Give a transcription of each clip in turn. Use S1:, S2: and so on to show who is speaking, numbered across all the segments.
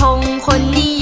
S1: ธงคนนิย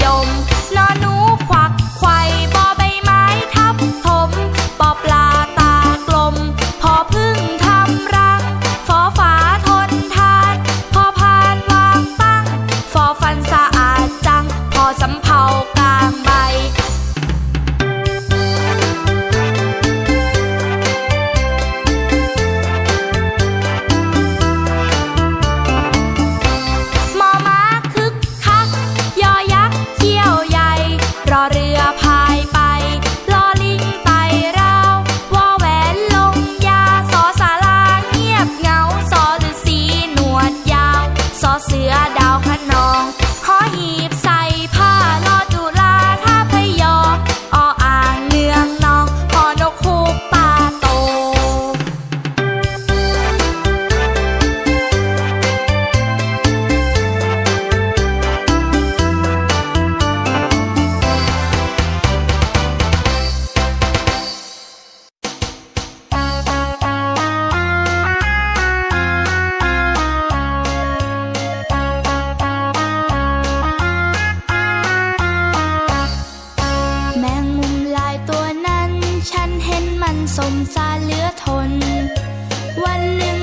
S1: สมสารเหลือทน วันหนึ่ง